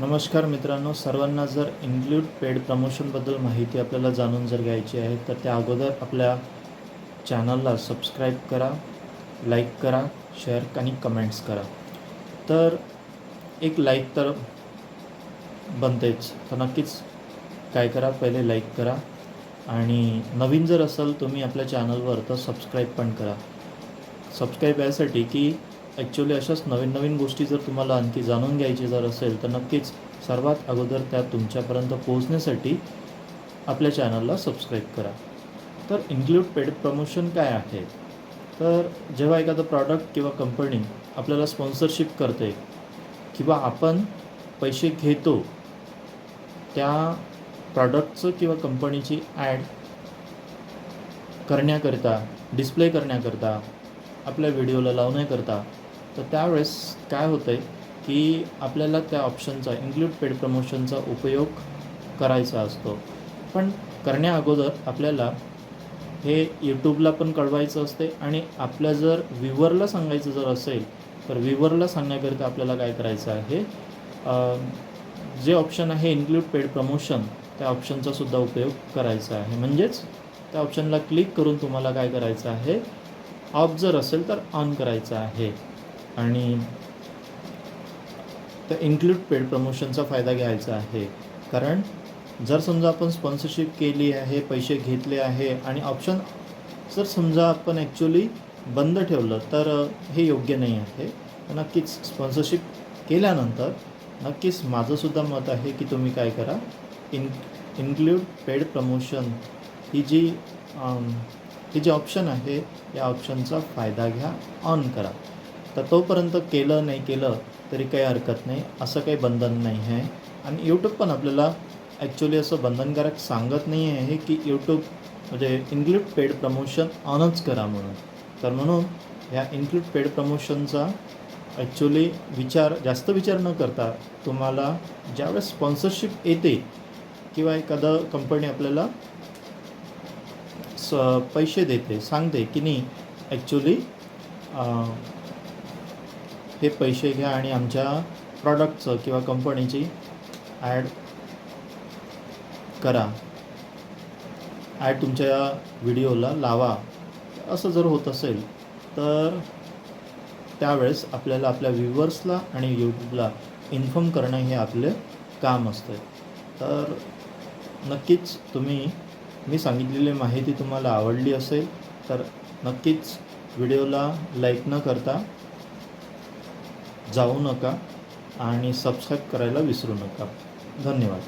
नमस्कार मित्रांनो सर्वांना जर इन्क्लूड पेड प्रमोशनबद्दल माहिती आपल्याला जाणून जर घ्यायची आहे तर त्या अगोदर आपल्या चॅनलला सबस्क्राईब करा लाईक करा शेअर आणि कमेंट्स करा. तर एक लाईक तर बनतेच. तर नक्कीच काय करा पहिले लाईक करा. आणि नवीन जर असाल तुम्ही आपल्या चॅनलवर तर सबस्क्राईब पण करा. सबस्क्राईब यासाठी की ॲक्च्युली अशाच नवीन नवीन गोष्टी जर तुम्हाला आणखी जाणून घ्यायची जर असेल तर नक्कीच सर्वात अगोदर त्या तुमच्यापर्यंत पोहोचण्यासाठी आपल्या चॅनलला सबस्क्राईब करा. तर इन्क्लूड पेड प्रमोशन काय आहे? तर जेव्हा एखादं प्रॉडक्ट किंवा कंपनी आपल्याला स्पॉन्सरशिप करते किंवा आपण पैसे घेतो त्या प्रॉडक्टचं किंवा कंपनीची ॲड करण्याकरिता डिस्प्ले करण्याकरता आपल्या व्हिडिओला लावण्याकरता तर त्यावेळेस काय होतं आहे की आपल्याला त्या ऑप्शनचा इन्क्लूड पेड प्रमोशनचा उपयोग करायचा असतो. पण करण्या अगोदर आपल्याला हे यूट्यूबला पण कळवायचं असते आणि आपल्या जर व्ह्युअरला सांगायचं जर असेल तर व्ह्युअरला सांगण्याकरिता आपल्याला काय करायचं आहे? जे ऑप्शन आहे इन्क्लूड पेड प्रमोशन त्या ऑप्शनचा सुद्धा उपयोग करायचा आहे. म्हणजेच त्या ऑप्शनला क्लिक करून तुम्हाला काय करायचं आहे? ऑफ जर असेल तर ऑन करायचं आहे. आणि तर इन्क्लूड पेड प्रमोशनचा फायदा घ्यायचा आहे. कारण जर समजा आपण स्पॉन्सरशिप केली आहे पैसे घेतले आहे आणि ऑप्शन जर समजा आपण ॲक्च्युली बंद ठेवलं तर हे योग्य नाही आहे. नक्कीच स्पॉन्सरशिप केल्यानंतर नक्कीच माझंसुद्धा मत आहे की तुम्ही काय करा. इन इन्क्लूड पेड प्रमोशन ही जी ही जी ऑप्शन आहे या ऑप्शनचा फायदा घ्या ऑन करा. तर तोपर्यंत केलं नाही केलं तरी काही हरकत नाही असं काही बंधन नाही आहे. आणि यूट्यूब पण आपल्याला ॲक्च्युली असं बंधनकारक सांगत नाही आहे की यूट्यूब म्हणजे इन्क्लूड पेड प्रमोशन ऑनच करा म्हणून. तर म्हणून ह्या इन्क्लूड पेड प्रमोशनचा ॲक्च्युली विचार जास्त विचार न करता तुम्हाला ज्यावेळेस स्पॉन्सरशिप येते किंवा एखादं कंपनी आपल्याला स पैसे देते सांगते की नाही ॲक्च्युली हे पैसे घ्या आणि आमच्या प्रॉडक्टचं किंवा कंपनीची ॲड करा. ॲड तुमच्या व्हिडिओला लावा. असं जर होत असेल तर त्यावेळेस आपल्याला आपल्या व्ह्युअर्सला आणि यूट्यूबला इन्फॉर्म करणं हे आपले काम असतं तर नक्कीच तुम्ही मी सांगितलेली माहिती तुम्हाला आवडली असेल तर नक्कीच व्हिडिओला लाईक न करता जाऊ नका आणि सबस्क्राईब करायला विसरू नका. धन्यवाद.